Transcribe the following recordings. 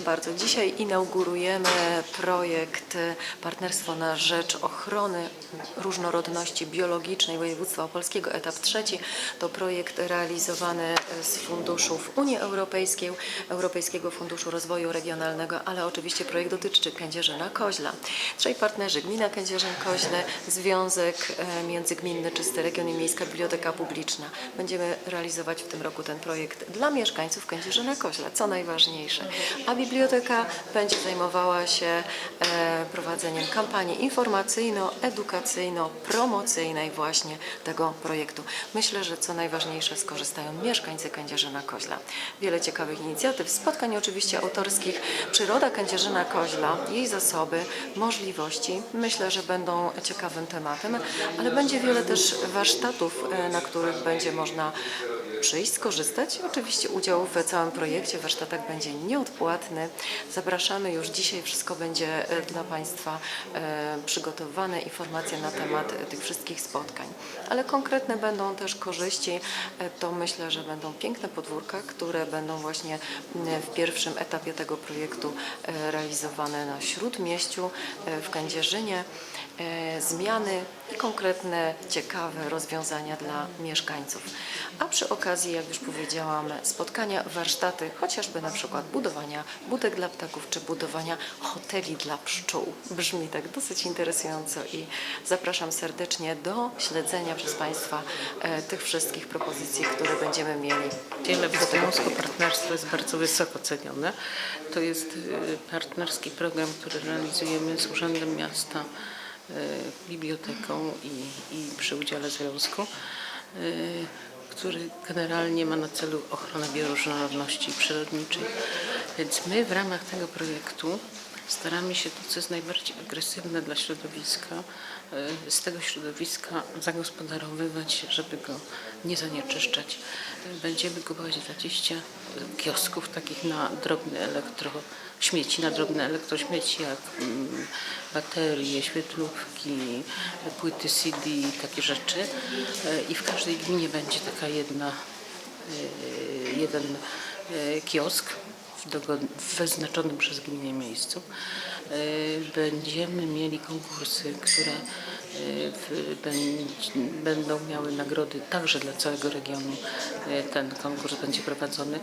bardzo. Dzisiaj inaugurujemy projekt Partnerstwo na rzecz ochrony różnorodności biologicznej województwa opolskiego, etap trzeci. To projekt realizowany z funduszów Unii Europejskiej, Europejskiego Funduszu Rozwoju Regionalnego, ale oczywiście projekt dotyczy Kędzierzyna Koźla. Trzej partnerzy, Gmina Kędzierzyn-Koźle, Związek e, Międzygminny Czysty Region i Miejska Biblioteka Publiczna. Będziemy realizować w tym roku ten projekt dla mieszkańców Kędzierzyna Koźla, co najważniejsze. A biblioteka będzie zajmowała się e, prowadzeniem kampanii informacyjno-edukacyjno-promocyjnej właśnie tego projektu. Myślę, że co najważniejsze skorzystają mieszkańcy Kędzierzyna Koźla. Wiele ciekawych inicjatyw, spotkań oczywiście autorskich. Przyroda Kędzierzyna Koźla, jej zasoby, możliwości myślę, że będą ciekawym tematem, ale będzie wiele też warsztatów, e, na których będzie można przyjść, skorzystać. Oczywiście udział w całym projekcie, w warsztatach będzie nieodpłatny. Zapraszamy już dzisiaj, wszystko będzie e, dla Państwa e, przygotowane, informacje na temat e, tych wszystkich spotkań. Ale konkretne będą też korzyści, to myślę, że będą piękne podwórka, które będą właśnie w pierwszym etapie tego projektu realizowane na Śródmieściu, w Kędzierzynie. E, Zmiany i konkretne, ciekawe rozwiązania dla mieszkańców. A przy okazji, jak już powiedziałam, spotkania, warsztaty, chociażby na przykład budowania budek dla ptaków, czy budowania hoteli dla pszczół. Brzmi tak dosyć interesująco i zapraszam serdecznie do śledzenia przez Państwa e, tych wszystkich propozycji, które będziemy mieli. Wiele w związku partnerstwo jest bardzo wysoko cenione. To jest y, partnerski program, który realizujemy z Urzędem Miasta, biblioteką i, i przy udziale związku, y, który generalnie ma na celu ochronę bioróżnorodności przyrodniczej. Więc my w ramach tego projektu staramy się to, co jest najbardziej agresywne dla środowiska, y, z tego środowiska zagospodarowywać, żeby go nie zanieczyszczać. Będziemy kupować 20 kiosków takich na drobne elektro śmieci, na drobne elektrośmieci, jak mm, baterie, świetlówki, płyty CD, takie rzeczy. Y, I w każdej gminie będzie taka jedna y, jeden kiosk w wyznaczonym przez gminę miejscu. Y, Będziemy mieli konkursy, które y, będą miały nagrody także dla całego regionu. Y, Ten konkurs będzie prowadzony.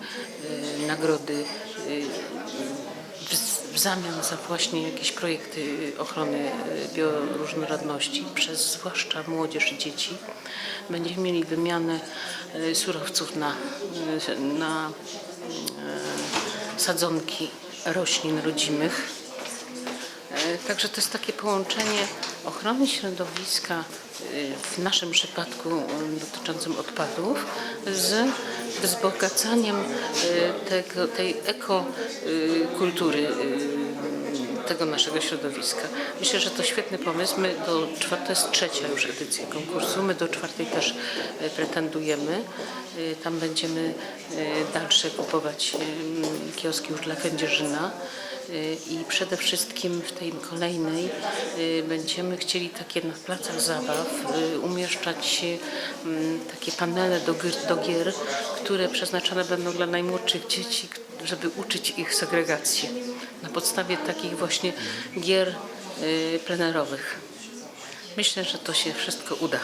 Nagrody w, zamian za właśnie jakieś projekty ochrony bioróżnorodności przez zwłaszcza młodzież i dzieci. Będziemy mieli wymianę surowców na, na sadzonki roślin rodzimych. E, Także to jest takie połączenie ochrony środowiska e, w naszym przypadku e, dotyczącym odpadów z wzbogacaniem tego, tej ekokultury tego naszego środowiska. Myślę, że to świetny pomysł. My do czwartej, to jest trzecia już edycja konkursu. My do czwartej też e, pretendujemy. E, Tam będziemy e, dalsze kupować kioski już dla Kędzierzyna. Y, I przede wszystkim w tej kolejnej y, będziemy chcieli takie na placach zabaw y, umieszczać mm, takie panele do, gier- do gier, które przeznaczone będą dla najmłodszych dzieci, żeby uczyć ich segregacji na podstawie takich właśnie gier plenerowych. Myślę, że to się wszystko uda.